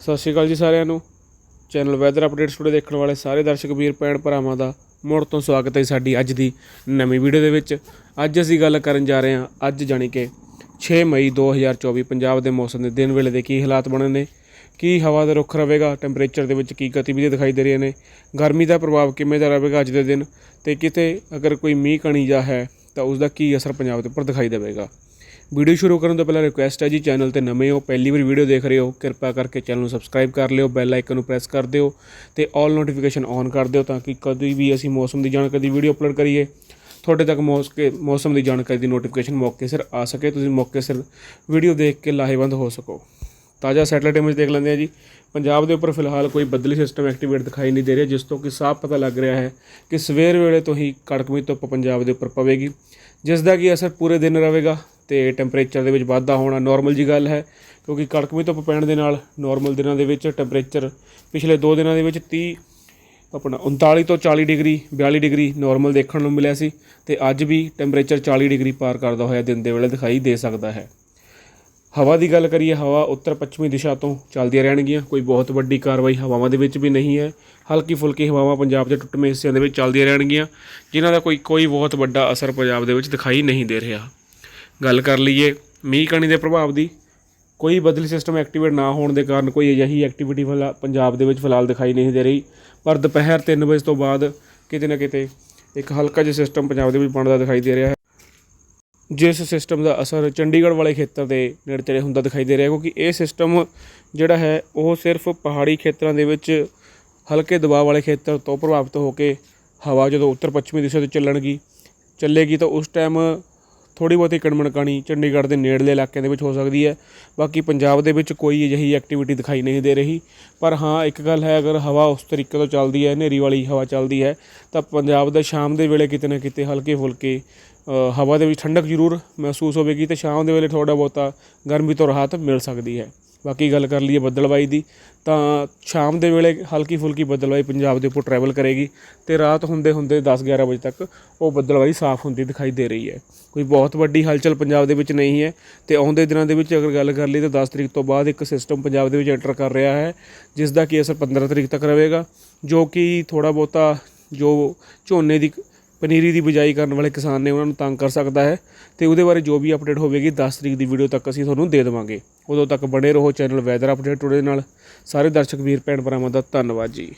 ਸਤਿ ਸ਼੍ਰੀ ਅਕਾਲ ਜੀ ਸਾਰਿਆਂ ਨੂੰ। ਚੈਨਲ ਵੈਦਰ ਅਪਡੇਟਸ ਟੂਡੇ ਦੇਖਣ ਵਾਲੇ ਸਾਰੇ ਦਰਸ਼ਕ ਵੀਰ, ਭੈਣ ਭਰਾਵਾਂ ਦਾ ਮੁੜ ਤੋਂ ਸਵਾਗਤ ਹੈ ਸਾਡੀ ਅੱਜ ਦੀ ਨਵੀਂ ਵੀਡੀਓ ਦੇ ਵਿੱਚ। ਅੱਜ ਅਸੀਂ ਗੱਲ ਕਰਨ ਜਾ ਰਹੇ ਹਾਂ, ਅੱਜ ਜਾਣੀ ਕਿ 6 ਮਈ 2024 ਪੰਜਾਬ ਦੇ ਮੌਸਮ ਦੇ ਦਿਨ ਵੇਲੇ ਦੇ ਕੀ ਹਾਲਾਤ ਬਣੇ ਨੇ, ਕੀ ਹਵਾ ਦਾ ਰੁੱਖ ਰਹੇਗਾ ਟੈਂਪਰੇਚਰ ਦੇ ਵਿੱਚ ਕੀ ਗਤੀਵਿਧੀਆਂ ਦਿਖਾਈ ਦੇ ਰਹੀਆਂ ਨੇ, ਗਰਮੀ ਦਾ ਪ੍ਰਭਾਵ ਕਿਵੇਂ ਦਾ ਰਹੇਗਾ ਅੱਜ ਦੇ ਦਿਨ, ਤੇ ਕਿਤੇ ਅਗਰ ਕੋਈ ਮੀਂਹ ਕਣੀ ਜਾ ਹੈ, ਤਾਂ ਉਸ ਦਾ ਕੀ ਅਸਰ ਪੰਜਾਬ ਦੇ ਉੱਪਰ ਦਿਖਾਈ ਦੇਵੇਗਾ। ਵੀਡੀਓ ਸ਼ੁਰੂ ਕਰਨ ਤੋਂ ਪਹਿਲਾਂ ਰਿਕੁਐਸਟ ਹੈ ਜੀ ਚੈਨਲ ਤੇ ਨਵੇਂ ਹੋ, ਪਹਿਲੀ ਵਾਰ ਵੀਡੀਓ ਦੇਖ ਰਹੇ ਹੋ, ਕਿਰਪਾ ਕਰਕੇ ਚੈਨਲ ਨੂੰ ਸਬਸਕ੍ਰਾਈਬ ਕਰ ਲਿਓ ਬੈਲ ਆਈਕਨ ਨੂੰ ਪ੍ਰੈਸ ਕਰ ਦਿਓ ਤੇ ਆਲ ਨੋਟੀਫਿਕੇਸ਼ਨ ਔਨ ਕਰ ਦਿਓ ਤਾਂ ਕਿ ਕਦੀ ਵੀ ਅਸੀਂ ਮੌਸਮ ਦੀ ਜਾਣਕਾਰੀ ਦੀ ਵੀਡੀਓ ਅਪਲੋਡ ਕਰੀਏ। ਤੁਹਾਡੇ ਤੱਕ ਮੌਸਕੇ, ਮੌਸਮ ਦੀ ਜਾਣਕਾਰੀ ਦੀ ਨੋਟੀਫਿਕੇਸ਼ਨ ਮੌਕੇ ਸਿਰ ਆ ਸਕੇ, ਤੁਸੀਂ ਮੌਕੇ ਸਿਰ ਵੀਡੀਓ ਦੇਖ ਕੇ ਲਾਹੇਵੰਦ ਹੋ ਸਕੋ। ਤਾਜ਼ਾ ਸੈਟਲਾਈਟ ਇਮੇਜ ਦੇਖ ਲੈਂਦੇ ਆ ਜੀ। ਪੰਜਾਬ ਦੇ ਉੱਪਰ ਫਿਲਹਾਲ ਕੋਈ ਬੱਦਲੀ ਸਿਸਟਮ ਐਕਟੀਵੇਟ ਦਿਖਾਈ ਨਹੀਂ ਦੇ ਰਿਹਾ, ਜਿਸ ਤੋਂ ਕਿ ਸਾਫ਼ ਪਤਾ ਲੱਗ ਰਿਹਾ ਹੈ ਕਿ ਸਵੇਰ ਵੇਲੇ ਤੋਂ ਹੀ ਕੜਕਵੀਂ ਧੁੱਪ ਪੰਜਾਬ ਦੇ ਉੱਪਰ ਪਵੇਗੀ ਜਿਸ ਦਾ ਕੀ ਅਸਰ ਪੂਰੇ ਦਿਨ ਰਹੇਗਾ। ਤੇ ਟੈਂਪਰੇਚਰ ਦੇ ਵਿੱਚ ਵਾਧਾ ਹੋਣਾ ਨਾਰਮਲ ਜੀ ਗੱਲ ਹੈ, ਕਿਉਂਕਿ ਕੜਕਵੀਂ ਧੁੱਪ ਪੈਣ ਦੇ ਨਾਲ ਨਾਰਮਲ ਦਿਨਾਂ ਦੇ ਵਿੱਚ ਟੈਂਪਰੇਚਰ ਪਿਛਲੇ 2 ਦਿਨਾਂ ਦੇ ਵਿੱਚ 30 ਆਪਣਾ 39 ਤੋਂ 40 ਡਿਗਰੀ 42 ਡਿਗਰੀ ਨਾਰਮਲ ਦੇਖਣ ਨੂੰ ਮਿਲਿਆ ਸੀ ਤੇ ਅੱਜ ਵੀ ਟੈਂਪਰੇਚਰ 40 ਡਿਗਰੀ ਪਾਰ ਕਰਦਾ ਹੋਇਆ ਦਿਨ ਦੇ ਵੇਲੇ ਦਿਖਾਈ ਦੇ ਸਕਦਾ ਹੈ। ਹਵਾ ਦੀ ਗੱਲ ਕਰੀਏ, ਹਵਾ ਉੱਤਰ ਪੱਛਮੀ ਦਿਸ਼ਾ ਤੋਂ ਚੱਲਦੀਆਂ ਰਹਿਣਗੀਆਂ, ਕੋਈ ਬਹੁਤ ਵੱਡੀ ਕਾਰਵਾਈ ਹਵਾਵਾਂ ਦੇ ਵਿੱਚ ਵੀ ਨਹੀਂ ਹੈ। ਹਲਕੀ ਫੁਲਕੀ ਹਵਾਵਾਂ ਪੰਜਾਬ ਦੇ ਟੁੱਟਵੇਂ ਹਿੱਸਿਆਂ ਦੇ ਵਿੱਚ ਚੱਲਦੀਆਂ ਰਹਿਣਗੀਆਂ, ਜਿਨ੍ਹਾਂ ਦਾ ਕੋਈ ਕੋਈ ਬਹੁਤ ਵੱਡਾ ਅਸਰ ਪੰਜਾਬ ਦੇ ਵਿੱਚ ਦਿਖਾਈ ਨਹੀਂ ਦੇ ਰਿਹਾ। ਗੱਲ ਕਰ ਲਈਏ ਮੀਂਹ ਕਣੀ ਦੇ ਪ੍ਰਭਾਵ ਦੀ, ਕੋਈ ਬਦਲੀ ਸਿਸਟਮ ਐਕਟੀਵੇਟ ਨਾ ਹੋਣ ਦੇ ਕਾਰਨ ਕੋਈ ਅਜਿਹੀ ਐਕਟੀਵਿਟੀ ਫਿਲਹਾ ਪੰਜਾਬ ਦੇ ਵਿੱਚ ਫਿਲਹਾਲ ਦਿਖਾਈ ਨਹੀਂ ਦੇ ਰਹੀ। ਪਰ ਦੁਪਹਿਰ 3 ਵਜੇ ਤੋਂ ਬਾਅਦ ਕਿਤੇ ਨਾ ਕਿਤੇ ਇੱਕ ਹਲਕਾ ਜਿਹਾ ਸਿਸਟਮ ਪੰਜਾਬ ਦੇ ਵਿੱਚ ਬਣਦਾ ਦਿਖਾਈ ਦੇ ਰਿਹਾ ਹੈ। ਜਿਸ ਸਿਸਟਮ ਦਾ ਅਸਰ ਚੰਡੀਗੜ੍ਹ ਵਾਲੇ ਖੇਤਰ ਦੇ ਨੇੜੇ ਤੇੜੇ ਹੁੰਦਾ ਦਿਖਾਈ ਦੇ ਰਿਹਾ ਕਿਉਂਕਿ ਇਹ ਸਿਸਟਮ ਜਿਹੜਾ ਹੈ ਉਹ ਸਿਰਫ ਪਹਾੜੀ ਖੇਤਰਾਂ ਦੇ ਵਿੱਚ ਹਲਕੇ ਦਬਾਅ ਵਾਲੇ ਖੇਤਰ ਤੋਂ ਪ੍ਰਭਾਵਿਤ ਹੋ ਕੇ ਹਵਾ ਜਦੋਂ ਉੱਤਰ ਪੱਛਮੀ ਦਿਸ਼ਾ ਤੋਂ ਚੱਲਣਗੀ, ਚੱਲੇਗੀ ਤਾਂ ਉਸ ਟਾਈਮ ਥੋੜੀ ਬਹੁਤੀ ਕਣਮਣਕਾਣੀ ਚੰਡੀਗੜ੍ਹ ਦੇ ਨੇੜਲੇ ਇਲਾਕਿਆਂ ਦੇ ਵਿੱਚ ਹੋ ਸਕਦੀ ਹੈ। ਬਾਕੀ ਪੰਜਾਬ ਦੇ ਵਿੱਚ ਕੋਈ ਅਜਿਹੀ ਐਕਟੀਵਿਟੀ ਦਿਖਾਈ ਨਹੀਂ ਦੇ ਰਹੀ। ਪਰ ਹਾਂ, ਇੱਕ ਗੱਲ ਹੈ, ਅਗਰ ਹਵਾ ਉਸ ਤਰੀਕੇ ਤੋਂ ਚੱਲਦੀ ਹੈ, ਹਨੇਰੀ ਵਾਲੀ ਹਵਾ ਚੱਲਦੀ ਹੈ, ਤਾਂ ਪੰਜਾਬ ਦਾ ਸ਼ਾਮ ਦੇ ਵੇਲੇ ਕਿਤੇ ਨਾ ਕਿਤੇ ਹਲਕੇ ਫੁਲਕੇ ਹਵਾ ਦੇ ਵਿੱਚ ਠੰਡਕ ਜ਼ਰੂਰ ਮਹਿਸੂਸ ਹੋਵੇਗੀ ਤੇ ਸ਼ਾਮ ਦੇ ਵੇਲੇ ਥੋੜਾ ਬਹੁਤਾ ਗਰਮੀ ਤੋਂ ਰਾਹਤ ਮਿਲ ਸਕਦੀ ਹੈ। ਬਾਕੀ ਗੱਲ ਕਰ ਲਈਏ ਬੱਦਲਵਾਈ ਦੀ, ਤਾਂ ਸ਼ਾਮ ਦੇ ਵੇਲੇ ਹਲਕੀ ਫੁਲਕੀ ਬੱਦਲਵਾਈ ਪੰਜਾਬ ਦੇ ਉੱਪਰ ਟਰੈਵਲ ਕਰੇਗੀ ਤੇ ਰਾਤ ਹੁੰਦੇ ਹੁੰਦੇ 10 11 ਵਜੇ ਤੱਕ ਉਹ ਬੱਦਲਵਾਈ ਸਾਫ਼ ਹੁੰਦੀ ਦਿਖਾਈ ਦੇ ਰਹੀ ਹੈ। ਕੋਈ ਬਹੁਤ ਵੱਡੀ ਹਲਚਲ ਪੰਜਾਬ ਦੇ ਵਿੱਚ ਨਹੀਂ ਹੈ ਤੇ ਆਉਂਦੇ ਦਿਨਾਂ ਦੇ ਵਿੱਚ ਅਗਰ ਗੱਲ ਕਰ ਲਈਏ ਤਾਂ 10 ਤਰੀਕ ਤੋਂ ਬਾਅਦ ਇੱਕ ਸਿਸਟਮ ਪੰਜਾਬ ਦੇ ਵਿੱਚ ਐਂਟਰ ਕਰ ਰਿਹਾ ਹੈ ਜਿਸ ਦਾ ਕੀ ਅਸਰ 15 ਤਰੀਕ ਤੱਕ ਰਹੇਗਾ, ਜੋ ਕਿ ਥੋੜਾ ਬਹੁਤਾ ਜੋ ਝੋਨੇ ਦੀ ਪਨੀਰੀ ਦੀ ਬਿਜਾਈ ਕਰਨ ਵਾਲੇ ਕਿਸਾਨ ਨੇ ਉਹਨਾਂ ਨੂੰ ਤੰਗ ਕਰ ਸਕਦਾ ਹੈ ਤੇ ਉਹਦੇ ਬਾਰੇ ਜੋ ਵੀ ਅਪਡੇਟ ਹੋਵੇਗੀ 10 ਤਰੀਕ ਦੀ ਵੀਡੀਓ ਤੱਕ ਅਸੀਂ ਤੁਹਾਨੂੰ ਦੇ ਦੇਵਾਂਗੇ। ਉਦੋਂ ਤੱਕ ਬਣੇ ਰਹੋ ਚੈਨਲ ਵੈਦਰ ਅਪਡੇਟ ਟੁਡੇ ਨਾਲ। ਸਾਰੇ ਦਰਸ਼ਕ ਵੀਰ, ਭੈਣ ਭਰਾਵਾਂ ਦਾ ਧੰਨਵਾਦ ਜੀ।